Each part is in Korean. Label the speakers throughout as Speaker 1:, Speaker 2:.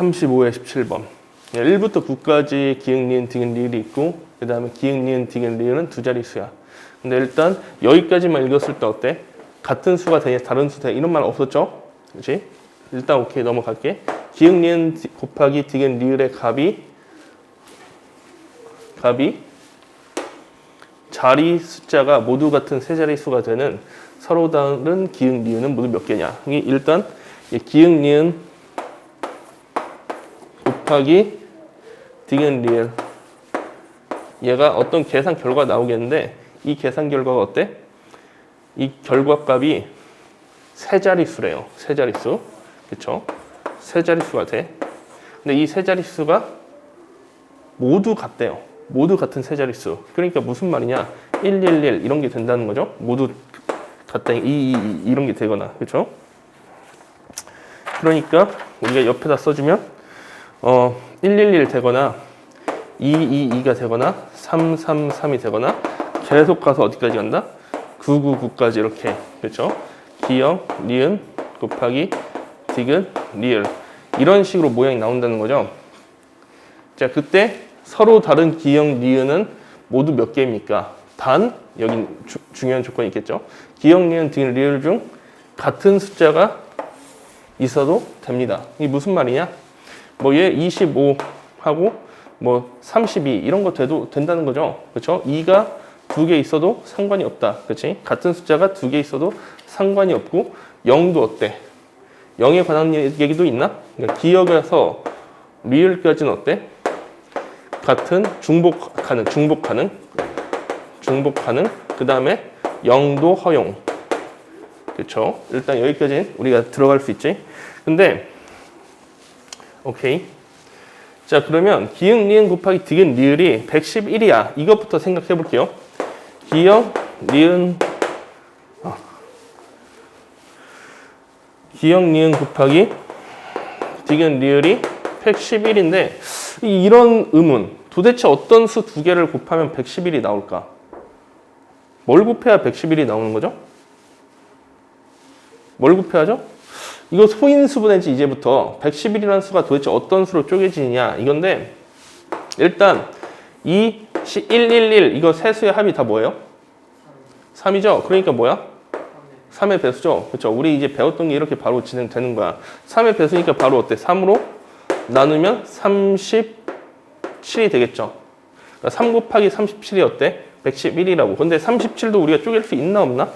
Speaker 1: 35에 17번. 1부터 9까지 기흥, 니은, 디귿, 리을이 있고 그 다음에 니은, 디귿, 리을은 두 자릿수야. 근데 일단 여기까지만 읽었을 때 어때? 같은 수가 되냐 다른 수 되냐 이런 말 없었죠? 그렇지? 일단 오케이 넘어갈게. 디- 곱하기 디귿, 리을의 값이 값이 자리 숫자가 모두 같은 세 자릿수가 되는 서로 다른 기흥, 니은은 모두 몇 개냐? 일단 이 기흥, 니은 곱하기 디귿, 리을 얘가 어떤 계산 결과가 나오겠는데 이 계산 결과가 어때? 이 결과값이 세 자릿수래요. 세 자릿수. 그쵸? 세 자릿수가 돼. 근데 이 세 자릿수가 모두 같대요. 모두 같은 세 자릿수. 그러니까 무슨 말이냐? 111 이런 게 된다는 거죠. 모두 같다. 2, 2, 2 이런 게 되거나. 그렇죠? 그러니까 우리가 옆에다 써주면 어, 111 되거나 222가 되거나 333이 되거나 계속 가서 어디까지 간다? 999까지 이렇게 그렇죠? 기역, 니은 곱하기 디귿, 리을 이런 식으로 모양이 나온다는 거죠. 자 그때 서로 다른 기역, 니은은 모두 몇 개입니까? 단 여기 주- 중요한 조건이 있겠죠. 기역, 니은, 디귿, 리을 중 같은 숫자가 있어도 됩니다. 이게 무슨 말이냐? 뭐 얘 25하고 뭐 32 이런 거 돼도 된다는 거죠. 그렇죠? 2가 두 개 있어도 상관이 없다. 그렇지? 같은 숫자가 두 개 있어도 상관이 없고 0도 어때? 0에 관한 얘기도 있나? 그러니까 기억에서 리을까지는 어때? 같은 중복하는 중복하는 중복하는 그 다음에 0도 허용 그렇죠? 일단 여기까지 우리가 들어갈 수 있지. 근데 오케이. 자 그러면 기역 니은 곱하기 디귿 리을이 111이야. 이것부터 생각해 볼게요. 기역 니은 아. 기역 니은 곱하기 디귿 리을이 111인데 이런 의문 도대체 어떤 수 두 개를 곱하면 111이 나올까? 뭘 곱해야 111이 나오는 거죠? 뭘 곱해야죠? 이거 소인수분해지 이제부터 111이라는 수가 도대체 어떤 수로 쪼개지느냐 이건데 일단 이 111 이거 세 수의 합이 다 뭐예요? 3이죠? 그러니까 뭐야? 3의 배수죠? 그렇죠? 우리 이제 배웠던 게 이렇게 바로 진행되는 거야 3의 배수니까 바로 어때? 3으로 나누면 37이 되겠죠? 그러니까 3 곱하기 37이 어때? 111이라고 근데 37도 우리가 쪼갤 수 있나 없나?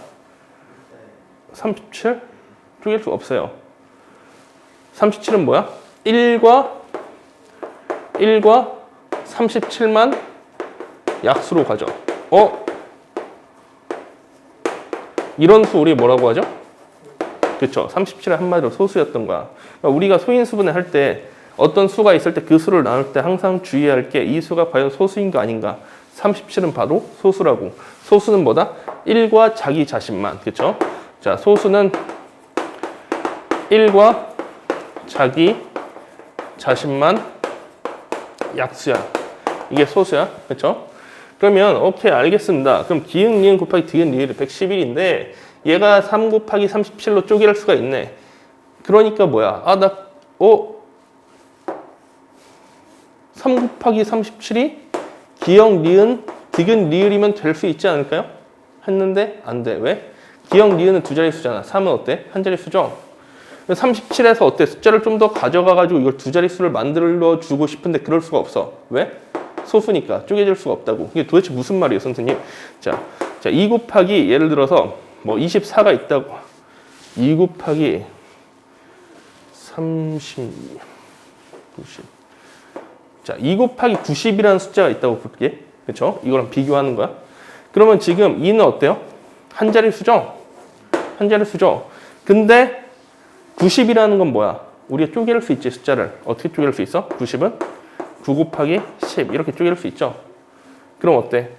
Speaker 1: 37? 쪼갤 수 없어요. 37은 뭐야? 1과 1과 37만 약수로 가죠. 어? 이런 수 우리 뭐라고 하죠? 그렇죠. 37은 한마디로 소수였던 거야. 그러니까 우리가 소인수분해 할 때 어떤 수가 있을 때 그 수를 나눌 때 항상 주의해야 할 게 이 수가 과연 소수인가 아닌가. 37은 바로 소수라고. 소수는 뭐다? 1과 자기 자신만. 그렇죠? 자, 소수는 1과 자기 자신만 약수야. 이게 소수야. 그렇죠? 그러면 오케이 알겠습니다. 그럼 기흥 니은 곱하기 디귿 리을이 111인데 얘가 3 곱하기 37로 쪼개할 수가 있네. 그러니까 뭐야? 아, 나 어? 3 곱하기 37이 기역 니은 디귿 리을이면 될 수 있지 않을까요? 했는데 안 돼. 왜? 기역 니은은 두 자릿수잖아. 3은 어때? 한 자릿수죠? 37에서 어때? 숫자를 좀 더 가져가가지고 이걸 두 자릿수를 만들어 주고 싶은데 그럴 수가 없어. 왜? 소수니까 쪼개질 수가 없다고. 이게 도대체 무슨 말이에요, 선생님? 자, 자, 2 곱하기 예를 들어서 뭐 24가 있다고. 2 곱하기 30, 90. 자, 2 곱하기 90이라는 숫자가 있다고 볼게. 그렇죠? 이거랑 비교하는 거야. 그러면 지금 2는 어때요? 한 자릿수죠? 한 자릿수죠? 근데 90이라는 건 뭐야? 우리가 쪼갤 수 있지, 숫자를. 어떻게 쪼갤 수 있어? 90은 9 곱하기 10 이렇게 쪼갤 수 있죠? 그럼 어때?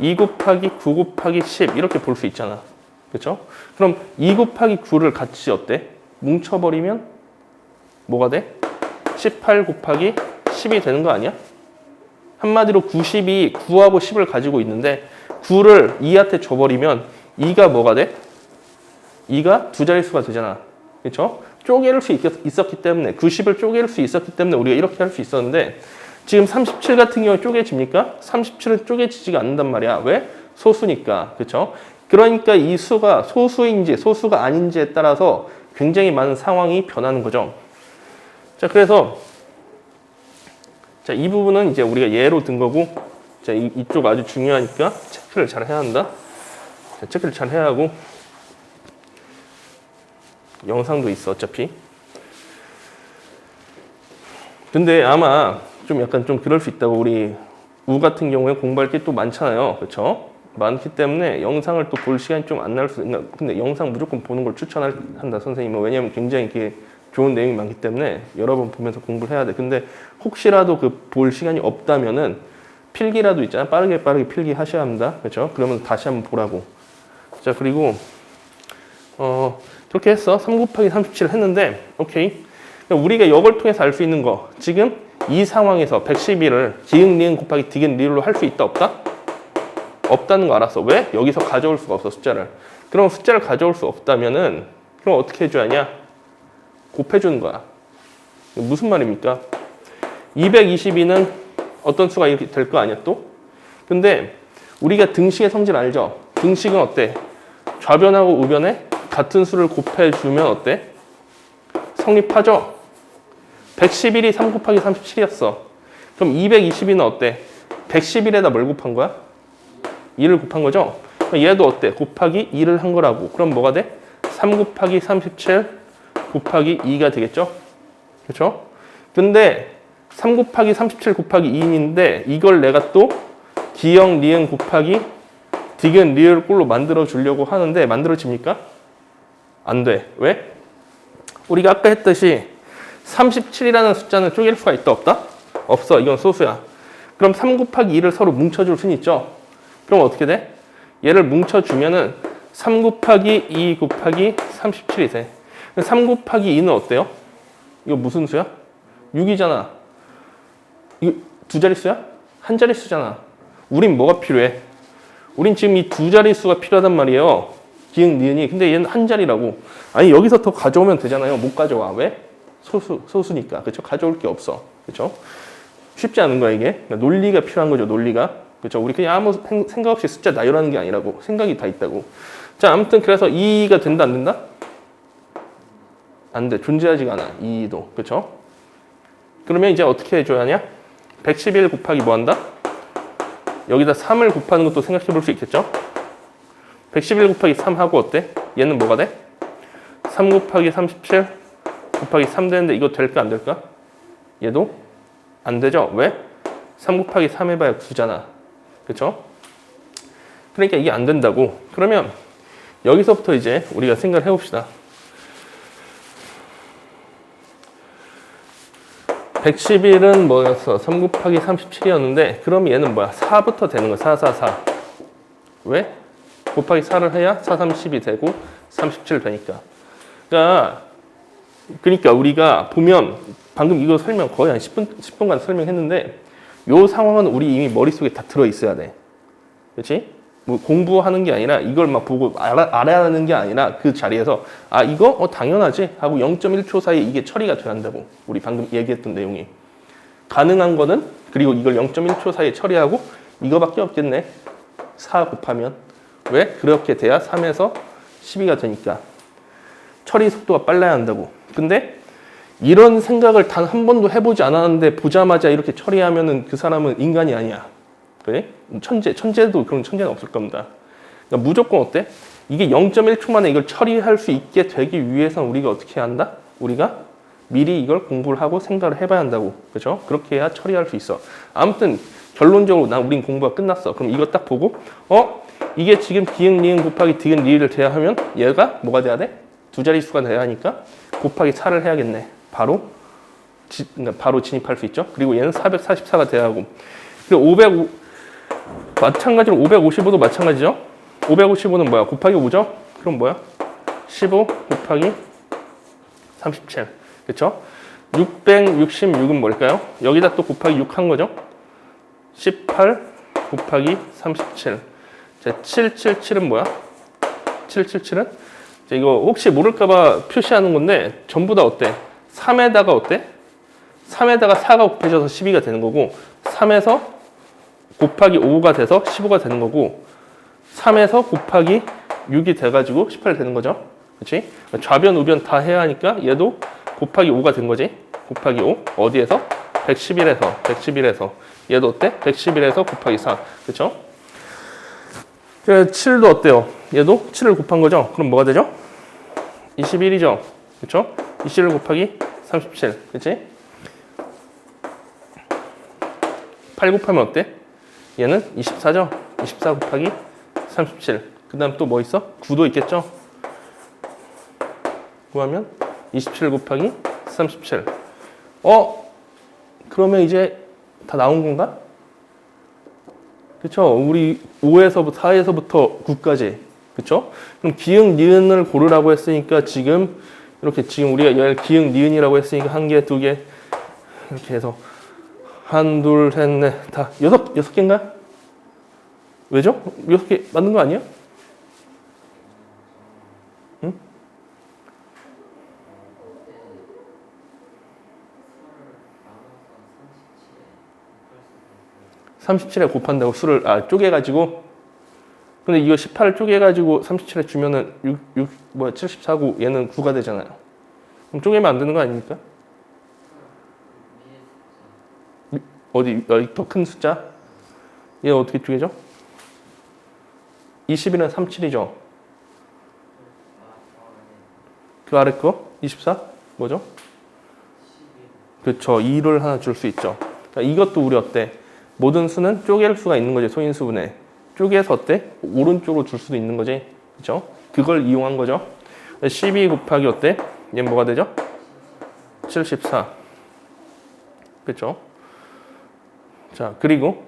Speaker 1: 2 곱하기 9 곱하기 10 이렇게 볼 수 있잖아. 그렇죠? 그럼 2 곱하기 9를 같이 어때? 뭉쳐버리면 뭐가 돼? 18 곱하기 10이 되는 거 아니야? 한마디로 90이 9하고 10을 가지고 있는데 9를 2한테 줘버리면 2가 뭐가 돼? 2가 두 자릿수가 되잖아. 그렇죠? 쪼개를 수 있, 있었기 때문에 90을 쪼갤 수 있었기 때문에 우리가 이렇게 할 수 있었는데 지금 37 같은 경우에 쪼개집니까? 37은 쪼개지지가 않는단 말이야. 왜? 소수니까. 그렇죠? 그러니까 이 수가 소수인지 소수가 아닌지에 따라서 굉장히 많은 상황이 변하는 거죠. 자, 그래서 자, 이 부분은 이제 우리가 예로 든 거고 자, 이, 이쪽 아주 중요하니까 체크를 잘 해야 한다. 자, 체크를 잘 해야 하고 영상도 있어 어차피. 근데 아마 좀 약간 좀 그럴 수 있다고 우리 우 같은 경우에 공부할 게 또 많잖아요. 그렇죠? 많기 때문에 영상을 또 볼 시간이 좀 안 날 수 있나. 근데 영상 무조건 보는 걸 추천한다 선생님은 왜냐하면 굉장히 이게 좋은 내용이 많기 때문에 여러 번 보면서 공부를 해야 돼. 근데 혹시라도 그 볼 시간이 없다면은 필기라도 있잖아. 빠르게 빠르게 필기 하셔야 합니다. 그렇죠? 그러면 다시 한번 보라고. 자 그리고 어 그렇게 했어. 3 곱하기 37 했는데 오케이. 그러니까 우리가 이걸 통해서 알 수 있는 거 지금 이 상황에서 111을 기흥 리은 곱하기 디귿 리을로 할 수 있다 없다? 없다는 거 알았어. 왜? 여기서 가져올 수가 없어 숫자를. 그럼 숫자를 가져올 수 없다면은 그럼 어떻게 해줘야 하냐? 곱해주는 거야. 무슨 말입니까? 222는 어떤 수가 이렇게 될 거 아니야 또? 근데 우리가 등식의 성질 알죠? 등식은 어때? 좌변하고 우변에 같은 수를 곱해주면 어때? 성립하죠? 111이 3 곱하기 37이었어. 그럼 222는 어때? 111에다 뭘 곱한 거야? 2를 곱한 거죠? 얘도 어때? 곱하기 2를 한 거라고. 그럼 뭐가 돼? 3 곱하기 37 곱하기 2가 되겠죠? 그렇죠? 근데 3 곱하기 37 곱하기 2인데 이걸 내가 또 기역 리은 곱하기 디귿 리을 꼴로 만들어 주려고 하는데 만들어집니까? 안 돼. 왜? 우리가 아까 했듯이 37이라는 숫자는 쪼갤 수가 있다 없다? 없어. 이건 소수야. 그럼 3 곱하기 2를 서로 뭉쳐줄 수는 있죠. 그럼 어떻게 돼? 얘를 뭉쳐주면은 3 곱하기 2 곱하기 37이 돼. 3 곱하기 2는 어때요? 이거 무슨 수야? 6이잖아. 이거 두 자릿수야? 한 자릿수잖아. 우린 뭐가 필요해? 우린 지금 이 두 자릿수가 필요하단 말이에요. 기흥, 니은이. 근데 얘는 한 자리라고. 아니, 여기서 더 가져오면 되잖아요. 못 가져와. 왜? 소수, 소수니까. 그쵸? 가져올 게 없어. 그쵸? 쉽지 않은 거야, 이게. 그러니까 논리가 필요한 거죠, 논리가. 그쵸? 우리 그냥 아무 생- 생각 없이 숫자 나열하는 게 아니라고. 생각이 다 있다고. 자, 아무튼 그래서 2가 된다, 안 된다? 안 돼. 존재하지가 않아. 2도. 그쵸? 그러면 이제 어떻게 해줘야 하냐? 111 곱하기 뭐 한다? 여기다 3을 곱하는 것도 생각해 볼 수 있겠죠? 111 곱하기 3 하고 어때? 얘는 뭐가 돼? 3 곱하기 37 곱하기 3 되는데 이거 될까 안 될까? 얘도 안 되죠? 왜? 3 곱하기 3 해봐야 9잖아. 그쵸? 그러니까 이게 안 된다고. 그러면 여기서부터 이제 우리가 생각을 해봅시다. 111은 뭐였어? 3 곱하기 37이었는데 그럼 얘는 뭐야? 4부터 되는 거야. 4, 4, 4. 왜? 곱하기 4를 해야 4, 30이 되고 37 되니까. 그러니까 그러니까 우리가 보면 방금 이거 설명 거의 한 10분 10분간 설명했는데 요 상황은 우리 이미 머릿속에 다 들어 있어야 돼. 그렇지? 뭐 공부하는 게 아니라 이걸 막 보고 알아, 알아야 하는 게 아니라 그 자리에서 아 이거 어 당연하지 하고 0.1초 사이에 이게 처리가 돼야 한다고 우리 방금 얘기했던 내용이 가능한 거는 그리고 이걸 0.1초 사이에 처리하고 이거밖에 없겠네 4 곱하면 왜 그렇게 돼야 3에서 12가 되니까 처리 속도가 빨라야 한다고 근데 이런 생각을 단 한 번도 해보지 않았는데 보자마자 이렇게 처리하면은 그 사람은 인간이 아니야 그래? 천재, 천재도 그런 천재는 없을 겁니다. 그러니까 무조건 어때? 이게 0.1초 만에 이걸 처리할 수 있게 되기 위해서는 우리가 어떻게 해야 한다? 우리가 미리 이걸 공부를 하고 생각을 해봐야 한다고. 그죠? 그렇게 해야 처리할 수 있어. 아무튼 결론적으로 난 우린 공부가 끝났어. 그럼 이거 딱 보고 어? 이게 지금 기흥, 니은 곱하기 디귿, 리을 돼야 하면 얘가 뭐가 돼야 돼? 두 자릿수가 돼야 하니까 곱하기 4를 해야겠네. 바로 지, 그러니까 바로 진입할 수 있죠. 그리고 얘는 444가 돼야 하고 그리고 505 마찬가지로 555도 마찬가지죠. 555는 뭐야? 곱하기 5죠? 그럼 뭐야? 15 곱하기 37. 그쵸? 666은 뭘까요? 여기다 또 곱하기 6 한 거죠? 18 곱하기 37. 자, 777은 뭐야? 777은 자, 이거 혹시 모를까봐 표시하는 건데 전부 다 어때? 3에다가 어때? 3에다가 4가 곱해져서 12가 되는 거고 3에서 곱하기 5가 돼서 15가 되는 거고 3에서 곱하기 6이 돼가지고 18 되는 거죠. 그렇지? 좌변 우변 다 해야 하니까 얘도 곱하기 5가 된 거지. 곱하기 5 어디에서? 111에서 111에서 얘도 어때? 111에서 곱하기 4 그렇죠? 7도 어때요? 얘도 7을 곱한 거죠? 그럼 뭐가 되죠? 21이죠? 그렇죠? 21 곱하기 37 그렇지? 8 곱하면 어때? 얘는 24죠? 24 곱하기 37. 그 다음 또 뭐 있어? 9도 있겠죠? 구하면 27 곱하기 37. 어? 그러면 이제 다 나온 건가? 그쵸? 우리 5에서부터 4에서부터 9까지. 그쵸? 그럼 기흥, 니은을 고르라고 했으니까 지금 이렇게 지금 우리가 얘를 기흥, 니은이라고 했으니까 한 개, 두 개 이렇게 해서 한, 둘, 셋, 넷, 다 여섯 여섯 개인가? 왜죠? 여섯 개 맞는 거 아니야? 응? (37에) 곱한다고 수를 아 쪼개가지고 근데 이거 18을 쪼개가지고 37에 주면은 6, 6 뭐야 74고 얘는 9가 되잖아요 그럼 쪼개면 안 되는 거 아닙니까? 어디 더 큰 숫자? 얘 어떻게 쪼개죠? 21은 37이죠. 그 아래 거 24? 뭐죠? 그렇죠. 2를 하나 줄 수 있죠. 그러니까 이것도 우리 어때? 모든 수는 쪼갤 수가 있는 거지. 소인수분해. 쪼개서 어때? 오른쪽으로 줄 수도 있는 거지. 그렇죠? 그걸 이용한 거죠. 12 곱하기 어때? 얘 뭐가 되죠? 74. 그렇죠? 자, 그리고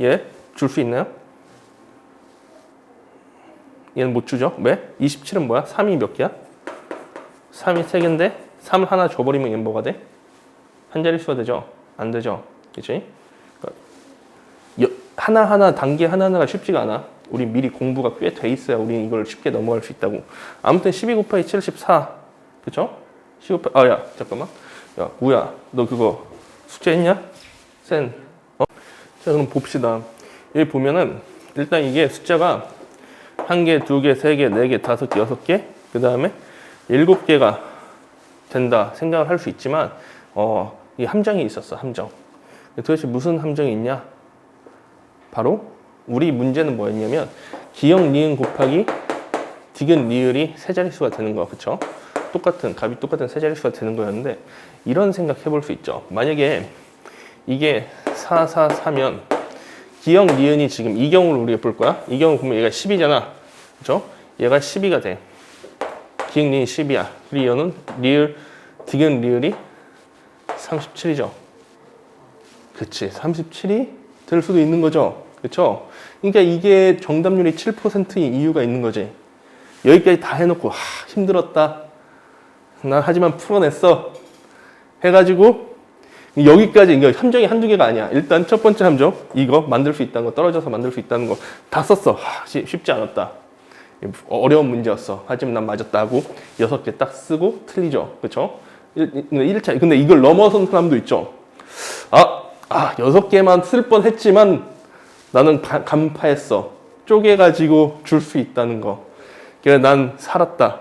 Speaker 1: 얘 줄 수 있나요? 얘는 못 주죠. 왜? 27은 뭐야? 3이 몇 개야? 3이 3개인데 3 하나 줘버리면 얘는 뭐가 돼? 한 자릿수가 되죠? 안 되죠? 그치? 하나하나 단계 하나하나가 쉽지가 않아. 우리 미리 공부가 꽤 돼 있어야 우리 이걸 쉽게 넘어갈 수 있다고. 아무튼 12 곱하기 74. 그쵸? 12 곱하기, 아, 야, 잠깐만. 야, 우야, 너 그거 숙제했냐? 센. 어? 자, 그럼 봅시다. 여기 보면은 일단 이게 숫자가 한 개, 두 개, 세 개, 네 개, 다섯 개, 여섯 개, 그 다음에 일곱 개가 된다 생각을 할 수 있지만, 어, 이 함정이 있었어, 함정. 도대체 무슨 함정이 있냐? 바로 우리 문제는 뭐였냐면, 기역, 니은 곱하기 디귿, 리을이 세 자릿수가 되는 거, 그쵸? 똑같은, 값이 똑같은 세 자릿수가 되는 거였는데, 이런 생각 해볼 수 있죠. 만약에 이게 4, 4, 4면, 기역, 니은이 지금 이 경우를 우리가 볼 거야. 이 경우 보면 얘가 10이잖아. 그죠? 얘가 12가 돼. 기역, 니은 10이야. 그리고 얘는 리을, 디귿, 리을이 37이죠. 그치. 37이 될 수도 있는 거죠. 그쵸? 그러니까 이게 정답률이 7%인 이유가 있는 거지. 여기까지 다 해놓고, 하, 힘들었다. 난 하지만 풀어냈어. 해가지고, 여기까지 이거 함정이 한두 개가 아니야. 일단 첫 번째 함정 이거 만들 수 있다는 거 떨어져서 만들 수 있다는 거 다 썼어. 하, 쉽지 않았다. 어려운 문제였어. 하지만 난 맞았다 하고 여섯 개 딱 쓰고 틀리죠. 그렇죠? 1차 근데 이걸 넘어선 사람도 있죠. 아, 아 여섯 개만 쓸 뻔했지만 나는 가, 간파했어. 쪼개가지고 줄 수 있다는 거. 그래서 난 살았다.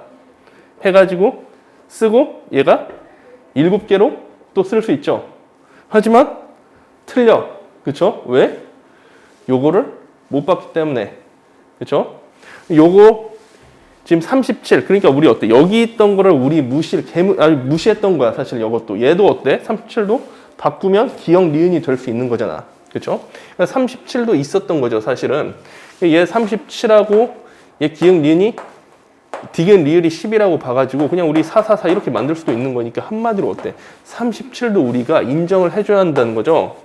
Speaker 1: 해가지고 쓰고 얘가 일곱 개로 또 쓸 수 있죠. 하지만 틀려. 그쵸? 왜? 요거를 못 봤기 때문에. 그쵸? 요거 지금 37. 그러니까 우리 어때? 여기 있던 거를 우리 무시, 개무, 아니, 무시했던 거야. 사실 이것도. 얘도 어때? 37도 바꾸면 기억 니은이 될 수 있는 거잖아. 그러니까 37도 있었던 거죠. 사실은. 얘 37하고 얘 기억 니은이 디귿 리을이 10이라고 봐가지고 그냥 우리 444 이렇게 만들 수도 있는 거니까 한마디로 어때? 37도 우리가 인정을 해줘야 한다는 거죠.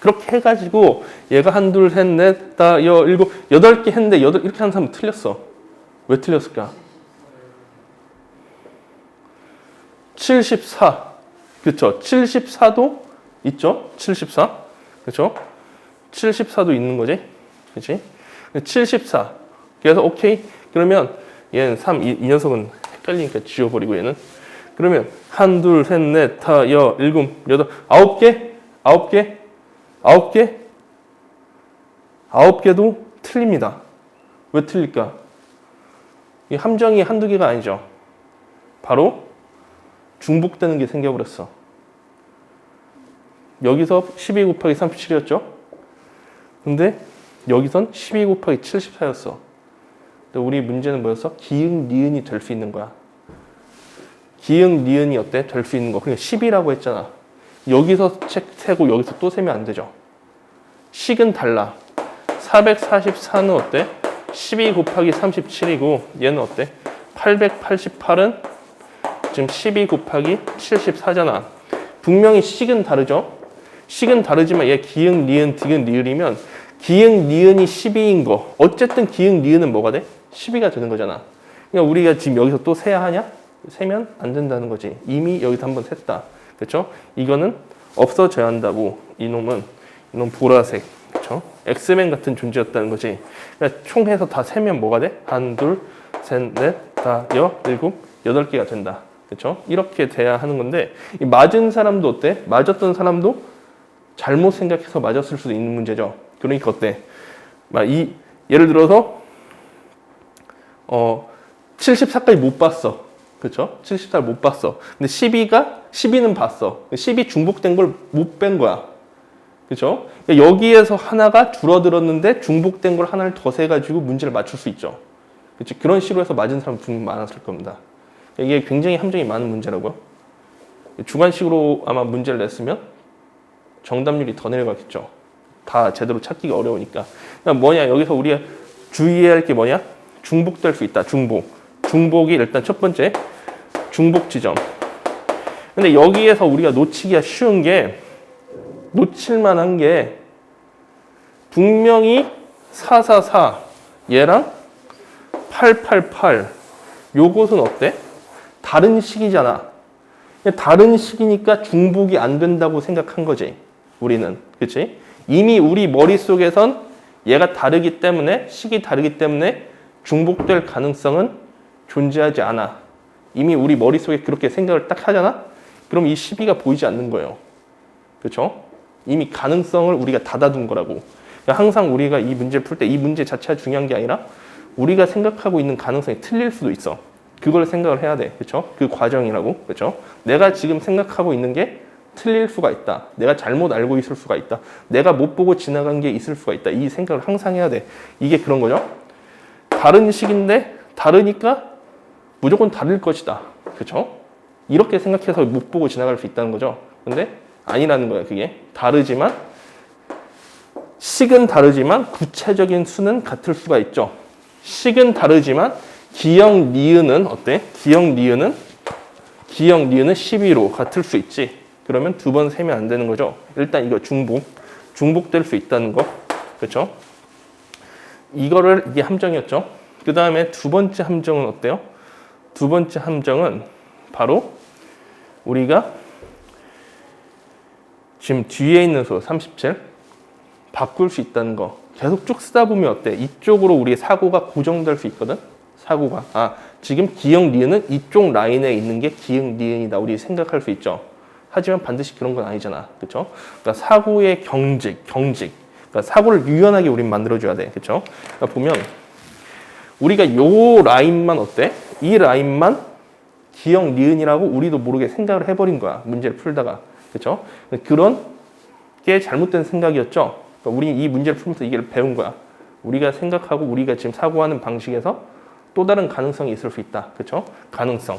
Speaker 1: 그렇게 해가지고 얘가 한, 둘, 셋, 넷, 다, 여, 일곱, 여덟 개 했는데 여덟 이렇게 하는 사람은 틀렸어. 왜 틀렸을까? 74. 그쵸? 74도 있죠? 74. 그쵸? 74도 있는 거지? 그치? 74. 그래서 오케이. 그러면 얘는 3, 이, 이 녀석은 헷갈리니까 지워버리고 얘는. 그러면 한, 둘, 셋, 넷, 다, 여, 일곱, 아홉 개? 아홉 개? 아홉 개? 아홉 개도 틀립니다. 왜 틀릴까? 이 함정이 한두 개가 아니죠. 바로 중복되는 게 생겨버렸어. 여기서 12 곱하기 37이었죠? 근데 여기선 12 곱하기 74였어. 근데 우리 문제는 뭐였어? 기응, 니은이 될 수 있는 거야. 기응, 니은이 어때? 될 수 있는 거. 그러니까 10이라고 했잖아. 여기서 책 세고 여기서 또 세면 안 되죠. 식은 달라. 444는 어때? 12 곱하기 37이고 얘는 어때? 888은 지금 12 곱하기 74잖아. 분명히 식은 다르죠? 식은 다르지만 얘 기응, 니은, 디귿, 리을이면 기응, 니은이 12인 거. 어쨌든 기응, 니은은 뭐가 돼? 12가 되는 거잖아. 그러니까 우리가 지금 여기서 또 세야 하냐? 세면 안 된다는 거지. 이미 여기서 한번 셌다. 그렇죠? 이거는 없어져야 한다고. 이놈은 이놈 보라색. 그렇죠? 엑스맨 같은 존재였다는 거지. 그러니까 총 해서 다 세면 뭐가 돼? 한, 둘, 셋, 넷, 다, 여, 일곱, 여덟 개가 된다. 그렇죠? 이렇게 돼야 하는 건데 이 맞은 사람도 어때? 맞았던 사람도 잘못 생각해서 맞았을 수도 있는 문제죠. 그러니까 어때? 막이 예를 들어서 어 74까지 못 봤어. 그렇죠? 74를 못 봤어. 근데 12가 12는 봤어. 12 중복된 걸 못 뺀 거야. 그렇죠? 여기에서 하나가 줄어들었는데 중복된 걸 하나를 더 세 가지고 문제를 맞출 수 있죠. 그렇죠? 그런 식으로 해서 맞은 사람 분명 많았을 겁니다. 이게 굉장히 함정이 많은 문제라고요. 주관식으로 아마 문제를 냈으면 정답률이 더 내려갔겠죠. 다 제대로 찾기가 어려우니까. 그러니까 뭐냐 여기서 우리가 주의해야 할 게 뭐냐? 중복될 수 있다. 중복. 중복이 일단 첫 번째 중복 지점. 근데 여기에서 우리가 놓치기가 쉬운 게 놓칠 만한 게 분명히 444 얘랑 888 요것은 어때? 다른 식이잖아. 다른 식이니까 중복이 안 된다고 생각한 거지. 우리는. 그치? 이미 우리 머릿속에선 얘가 다르기 때문에, 식이 다르기 때문에 중복될 가능성은 존재하지 않아. 이미 우리 머릿속에 그렇게 생각을 딱 하잖아? 그럼 이 시비가 보이지 않는 거예요. 그렇죠? 이미 가능성을 우리가 닫아둔 거라고. 그러니까 항상 우리가 이 문제를 풀때 이 문제 자체가 중요한 게 아니라 우리가 생각하고 있는 가능성이 틀릴 수도 있어. 그걸 생각을 해야 돼. 그렇죠? 그 과정이라고. 그렇죠? 내가 지금 생각하고 있는 게 틀릴 수가 있다. 내가 잘못 알고 있을 수가 있다. 내가 못 보고 지나간 게 있을 수가 있다. 이 생각을 항상 해야 돼. 이게 그런 거죠. 다른 식인데 다르니까 무조건 다를 것이다. 그렇죠? 이렇게 생각해서 못 보고 지나갈 수 있다는 거죠. 근데 아니라는 거야, 그게. 다르지만 식은 다르지만 구체적인 수는 같을 수가 있죠. 식은 다르지만 기역 니은은 어때? 기역 니은은 기역 니은은 12로 같을 수 있지. 그러면 두 번 세면 안 되는 거죠. 일단 이거 중복. 중복될 수 있다는 거. 그렇죠? 이거를 이게 함정이었죠. 그 다음에 두 번째 함정은 어때요? 두 번째 함정은 바로 우리가 지금 뒤에 있는 수 37 바꿀 수 있다는 거 계속 쭉 쓰다 보면 어때? 이쪽으로 우리의 사고가 고정될 수 있거든. 사고가 아 지금 기역 니은은 이쪽 라인에 있는 게 기역 니은이다 우리 생각할 수 있죠. 하지만 반드시 그런 건 아니잖아, 그렇죠? 그러니까 사고의 경직, 경직. 그러니까 사고를 유연하게 우린 만들어줘야 돼, 그렇죠? 그러니까 보면 우리가 요 라인만 어때? 이 라인만 기역 니은이라고 우리도 모르게 생각을 해버린 거야. 문제를 풀다가. 그렇죠? 그런 게 잘못된 생각이었죠. 그러니까 우리 이 문제를 풀면서 이게 배운 거야. 우리가 생각하고 우리가 지금 사고하는 방식에서 또 다른 가능성이 있을 수 있다. 그렇죠? 가능성.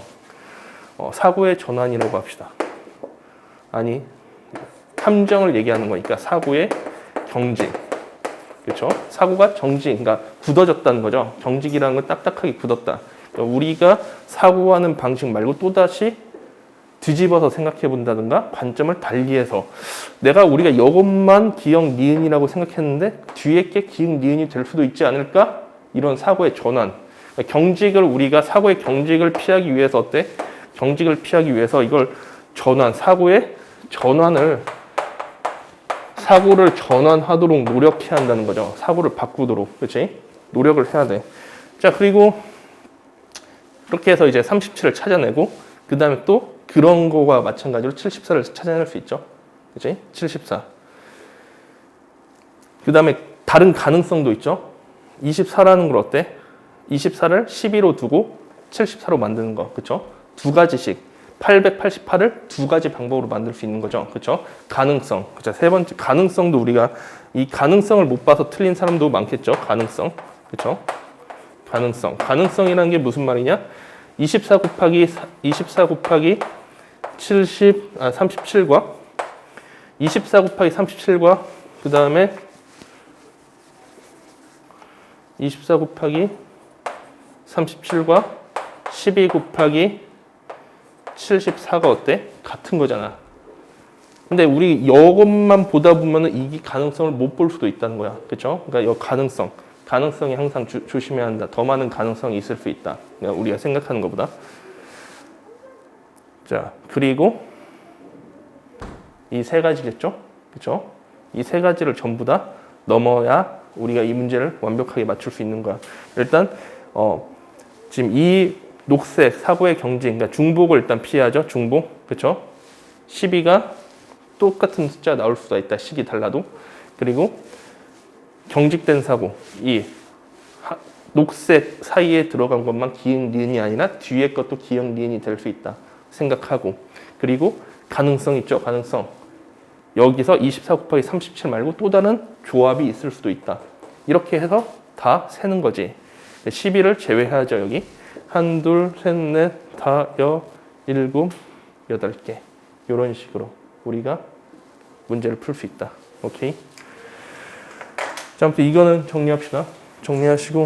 Speaker 1: 어, 사고의 전환이라고 합시다. 아니, 함정을 얘기하는 거니까 사고의 경직. 그렇죠? 사고가 정직, 그러니까 굳어졌다는 거죠. 경직이라는 건 딱딱하게 굳었다. 그러니까 우리가 사고하는 방식 말고 또 다시 뒤집어서 생각해 본다든가 관점을 달리해서 내가 우리가 이것만 기억 니은이라고 생각했는데 뒤에 게 기억 니은이 될 수도 있지 않을까? 이런 사고의 전환. 경직을 우리가 사고의 경직을 피하기 위해서 어때? 경직을 피하기 위해서 이걸 전환, 사고의 전환을 사고를 전환하도록 노력해야 한다는 거죠. 사고를 바꾸도록. 그렇지? 노력을 해야 돼. 자, 그리고 이렇게 해서 이제 37을 찾아내고 그 다음에 또 그런 거와 마찬가지로 74를 찾아낼 수 있죠. 그지? 74. 그 다음에 다른 가능성도 있죠. 24라는 걸 어때? 24를 12로 두고 74로 만드는 거. 그쵸? 두 가지씩. 888을 두 가지 방법으로 만들 수 있는 거죠. 그쵸? 가능성. 그쵸? 세 번째, 가능성도 우리가 이 가능성을 못 봐서 틀린 사람도 많겠죠. 가능성. 그쵸? 가능성. 가능성이라는 게 무슨 말이냐? 24 곱하기, 사- 24 곱하기 70, 아, 37과 24 곱하기 37과 그 다음에 24 곱하기 37과 12 곱하기 74가 어때? 같은 거잖아. 근데 우리 이것만 보다 보면은 이 가능성을 못 볼 수도 있다는 거야. 그렇죠? 그러니까 이 가능성. 가능성이 항상 주- 조심해야 한다. 더 많은 가능성이 있을 수 있다. 그러니까 우리가 생각하는 것보다. 자, 그리고 이 세 가지겠죠? 그렇죠? 이 세 가지를 전부 다 넘어야 우리가 이 문제를 완벽하게 맞출 수 있는 거야. 일단 어, 지금 이 녹색 사고의 경진, 그러니까 중복을 일단 피하죠. 중복, 그렇죠? 12가 똑같은 숫자 나올 수가 있다. 식이 달라도 그리고 경직된 사고, 이 하- 녹색 사이에 들어간 것만 기흥 니은이 아니라 뒤에 것도 기흥 니은이 될 수 있다 생각하고 그리고 가능성 있죠. 가능성 여기서 24 곱하기 37 말고 또 다른 조합이 있을 수도 있다. 이렇게 해서 다 세는 거지. 12를 제외하죠, 여기. 한, 둘, 셋, 넷, 다, 여, 일곱, 여덟 개. 이런 식으로 우리가 문제를 풀 수 있다. 오케이? 자, 아무튼 이거는 정리합시다. 정리하시고